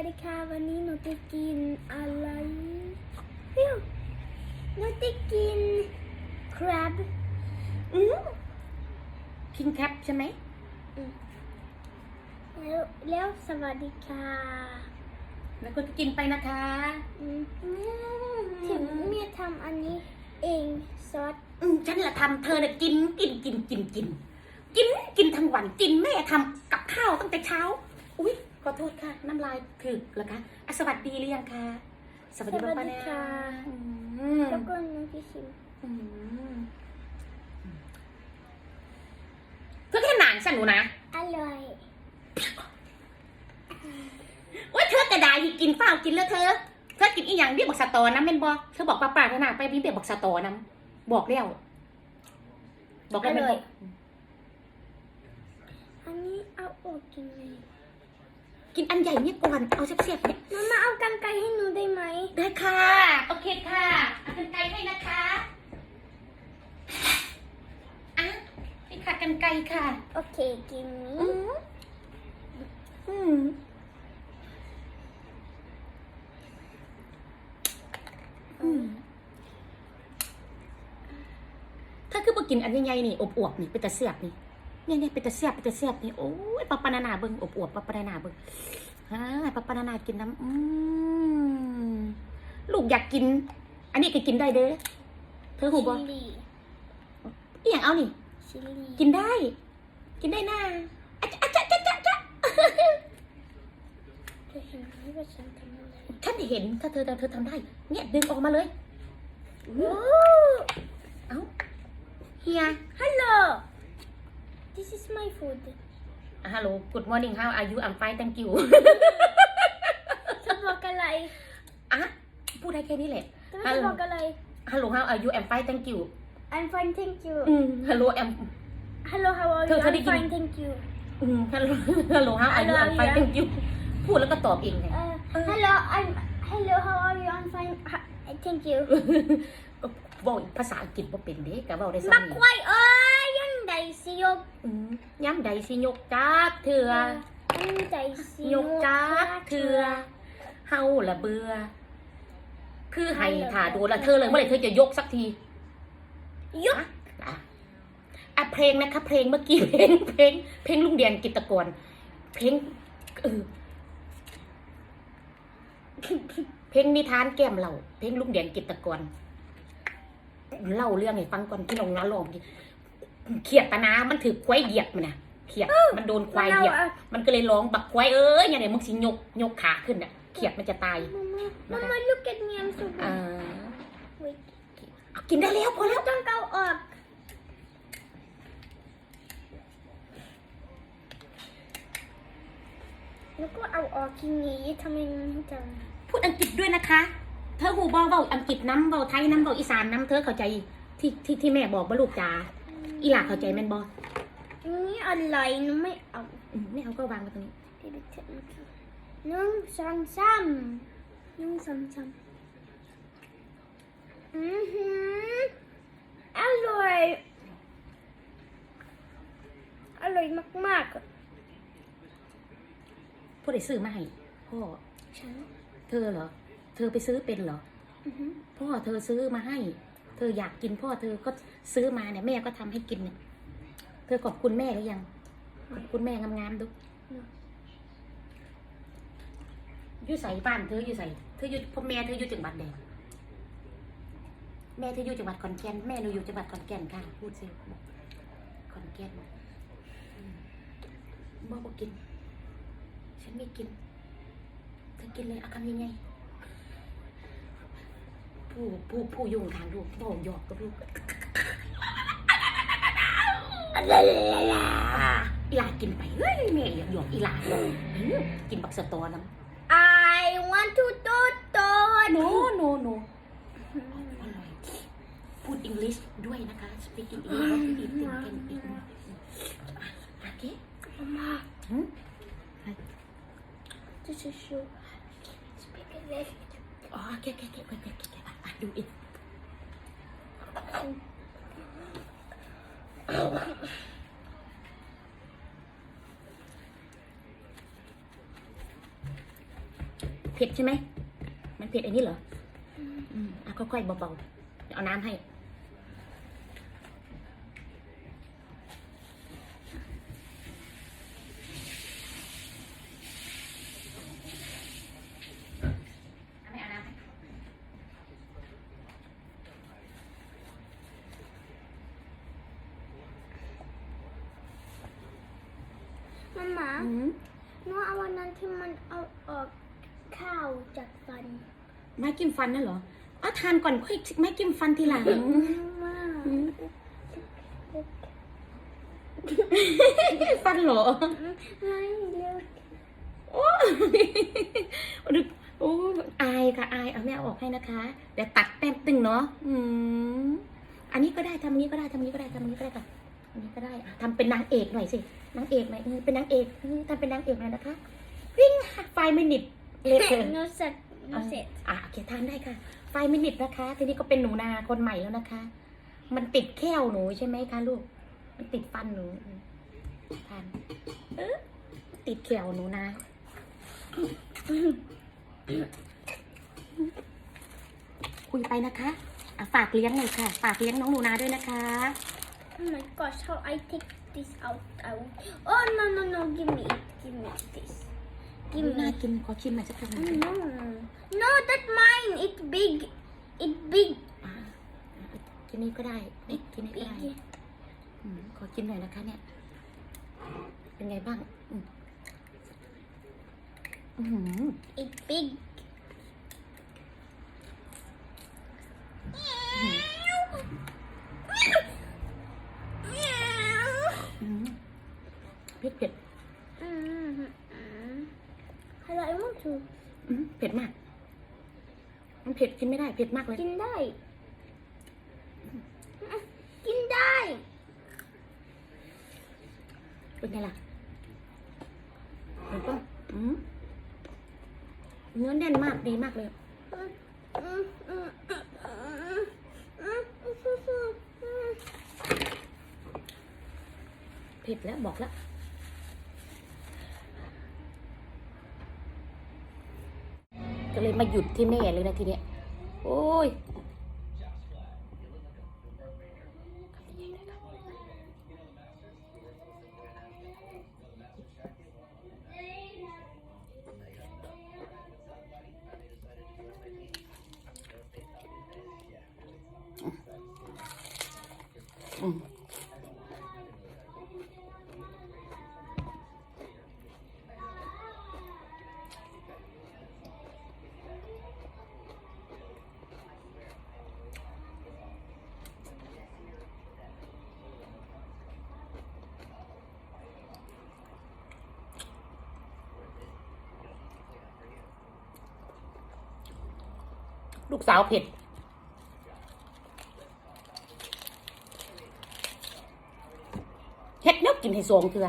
วัสดีค่ะวันนี้หนูจะกินอะไรฟิวหนูจะกิน crab อืมพิงแคปใช่ไหมแล้วแล้วสวัสดีค่ะแล้วก็กินไปนะคะอืมถึงเมียทำอันนี้เองซอสอืมฉันละทำเธอน่ะกินกินกินกินกินกินกินทั้งวันกินแม่ทำกับข้าวตั้งแต่เช้าอุ้ยข อโทษค่ะ น้ำลายถึกเหรอคะอะสวัสดีหรือยังคะสวัสดีป้าป้าแน่อืมแล้วก็หนูจะชิมอืมเธอแค่หนานฉันหนูนะ อร่อยว่าเธอกระดาษกินเปล่ากินแล้วเธอ เธอกินอีหยังเบี้ยบักสะตอน้ำเป็นบอเธอบอกป้าป้าเธอหนาไปมีเบี้ยบักสะตอน้ำบอกแล้วบอกแล้วแม่นบอกอันนี้เอาออกกินเลย กินอันใหญ่เนี่ยก่อน เอาเสียบๆเนี่ยมามาเอากันไกรให้หนูได้ไหม ได้ค่ะ โอเคค่ะ เอากันไกลให้นะคะอะนี่ค่ะกันไกลค่ะ โอเคกินนี้อืมอืมอืมถ้าคือบ่กินอันใหญ่ๆนี่อบอวบๆนี่เป็นตะเสียบนี่ เนี่ยเนี่ยเป็นตะเสียบเป็นตะเสียบนี่โอ้ยปะปานานาเบิ่งอบอวบปะปานานาเบิ่งฮ่าปะปานานากินน้ำอืมลูกอยากกิน อันนี้ก็กินได้เด้อเธอหูบ่ชิลลี่อีหยังเอานี่ ชิลลี่กินได้ กินได้น่าอะจ๊ะอะจ๊ะจ๊ะจ๊ะจ๊ะเธอเห็นไหมว่าฉันทำอะไรฉันเห็นถ้าเธอเธอทำได้ เนี่ยดึงออกมาเลยโอ้เอ้าเฮีย Hello This is my food ฮัลโหล good morning how are you I'm fine thank you ฉันบอกอะไรอะพูดได้แค่นี้แหละแต่ไม่ได้บอกอะไรฮัลโหล how are you I'm fine thank you I'm fine thank you อืมฮัลโหล I'm Hello how are เธ you อเธอได้ I'm ยิน fine thank you อืมฮัลโหลฮัลโหล how are you I'm fine thank you พูดแล้วก็ตอบเองไงเอ่อ Hello I'm Hello how are you I'm fine Ha- thank you ก็บอกอีกภาษาอังกฤษว่าเป็นเด็กกับว่าได้บัซ้ำกนี่ควายเอ้ยยังใด สิยกอืมย้ำใดสิยกจักเถื่อยังใดสิยกจักเถื่อเฮาละเบื่อคือให้ถ่าดูละเธอเลยเมื่อไหร่เธอจะยกสักที ยกอะอะเพลงนะคะ เพลงเมื่อกี้เพลงเพลงเพลงลุงเดียนกิตตกรเพลงเออเพลงนิทานแก้มเราเพลงลุงเดียนกิตตกรเล่าเรื่องให้ฟังก่อนที่น้องน้าลองดิ เขียดตะนามันถือควายเหยียบมันนะเขียดมันโดนควายเหยียบ มันก็เลยร้องบักควายเอ้ยอย่างไรมึงสิยกยกขาขึ้นอะเขียดมันจะตายมามา look at me I'm so อ่า Wait เอากินได้แล้วพอแล้วต้องเกาออกแล้วก็เอาออกทีนี้ทำไมมันจังพูดอังกฤษด้วยนะคะ เธอหูบอเบาอังกฤษน้ำเบาไทยน้ำเบาอีสานน้ำเธอเข้าใจที่ที่ที่แม่บอกบ่ลูกจ๋า อีหลาเข้าใจแม่นบออันนี้อะไรหนูไม่เอามไม่เอาก็วางไว้ตรงนี้เดี๋ยวเทมันค่ะหนึ่งสองสามหนึ่งสองสามอือหืออร่อยอร่อยมากๆอะผู้ใดซื้อมาให้พ่อฉันเธอเหรอ เธอไปซื้อเป็นเหรอ อือหือ พ่อเธอซื้อมาให้ เธออยากกินพ่อเธอก็ซื้อมาเนี่ยแม่ก็ทำให้กินเนี่ย เธอขอบคุณแม่หรือยังขอบคุณแม่งามๆดูอยู่ใส่บ้านเธออยู่ใส่เธออยู่พ่อแม่เธออยู่จังหวัดแดงแม่เธออยู่จังหวัดขอนแก่นแม่หนูอยู่จังหวัดขอนแก่นค่ะพูดสิขอนแก่นอืมบอกกิน ฉันไม่กินเธอกินเลยอาคำยังไง ผู้ผู้ผู้ยุ่งทางลูกบอกหยอกกับลูกอะไรล่ะอีหลากินไปเฮ้ยแม่อย่าหยอกอีหลาเลยอื้อกินบักสะตอน้ำ I want to do do no no no อร่อยพูดอังกฤษด้วยนะคะ speaking English what you eat in can eat โอเค Mama หืม this is you speak English อ๋อโอเคโอเคโอเคโอเคโอเคอะ ดูอีกเผ็ดใช่ไหม มันเผ็ดไอ้นี่เหรอ อืมอะค่อยๆเบาๆ เอาน้ำให้ เอาไม่เอาน้ำให้ มาหมา อืม หนูเอาวันนั้นที่มันเอาออกข้าวจากฟัน ไม้จิ้มฟันนั่นเหรอเอาทานก่อนค่อยไม้จิ้มฟันทีหลังฟันเหรอไม่เลิกโอ้โอ้อายค่ะอายเอาแม่ออกให้นะคะเดี๋ยวตัดแป๊บตึงเนาะอืมอันนี้ก็ได้ทำอันนี้ก็ได้ทำอันนี้ก็ได้ทำอันนี้ก็ได้ค่ะอันนี้ก็ได้ทำเป็นนางเอกหน่อยสินางเอกหน่อยเป็นนางเอกทำเป็นนางเอกหน่อยนะคะวิ่งไฟไม่หนิบเล็กเลยหนูเสร็ จหนูเสร็จอะโอเคทานได้ค่ะ ไฟไม่หนิบนะคะ ทีนี้ก็เป็นหนูนาคนใหม่แล้วนะคะ มันติดแค่วหนูใช่ไหมคะลูก มันติดฟันหนูอืมทานเออติดแขวหนูนาคุยไปนะคะอะฝากเลี้ยงหน่อยค่ะ ฝากเลี้ยงน้องหนูนาด้วยนะคะ Oh my gosh, how I take this out? out. Oh no no no! Give me it. Give me this. กิน Give น่า me. กินขอชิมหน่อยสักคำหนึ่ง Mm, No, no, that's mine. It's big. It's big. อะกินนี้ก็ได้เอ๊ะกินนี้ก็ได้ Big. อืมขอกินหน่อยนะคะเนี่ย เป็นไงบ้าง อืมอื้อหือ It's big. อืมเผ็ดเผ็ด Hello, I want to อืมเผ็ดมาก มันเผ็ดกินไม่ได้ เผ็ดมากเลย กินได้ กินได้ เป็นไงล่ะเห็นปะอืมเนื้อแน่นมากดีมากเลยเผ็ดแล้วบอกแล้ว ก็เลยมาหยุดที่แม่เลยนะทีเนี้ย โอ้ยอืม ลูกสาวเผ็ด เฮ็ดเนื้อกินให้สองเถื่อ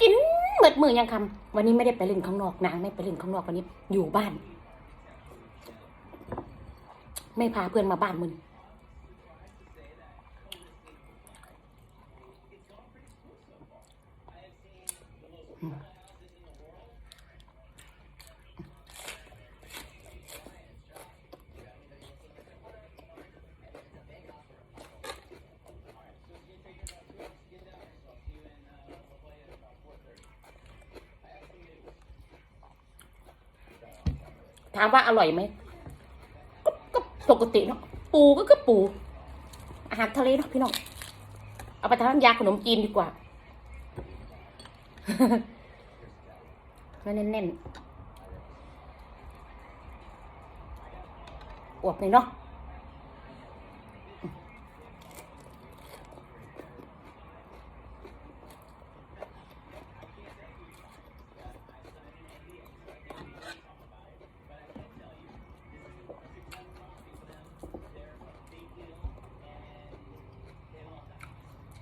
กินเบิดมือยังคำวันนี้ไม่ได้ไปเล่นข้างนอกนางไม่ไปเล่นข้างนอกวันนี้อยู่บ้าน ไม่พาเพื่อนมาบ้านมึงอืม ถามว่าอร่อยไหมก็ก็ปกติเนาะปูก็ก็ปู อาหารทะเลเนาะพี่น้องเอาไปทำน้ำยาขนมจีนดีกว่าแน่นๆอวบเลยเนาะ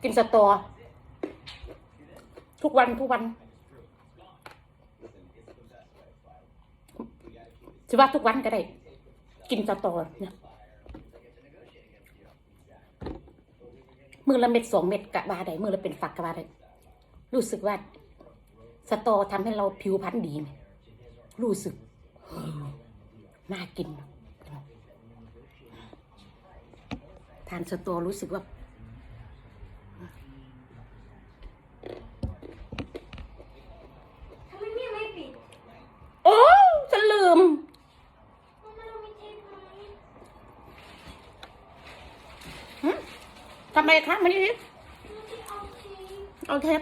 กินสตอ ทุกวันทุกวันจะว่าทุกวันก็ได้ กินสตอเนี่ยมือละเม็ดสองเม็ดกะบาได้มือละเป็นฝักกะบาได้รู้สึกว่า สตอทำให้เราผิวพรรณดีไหมรู้สึกน่ากินทานสตอรู้สึกว่า ไมคะมานี่สิเอาเทป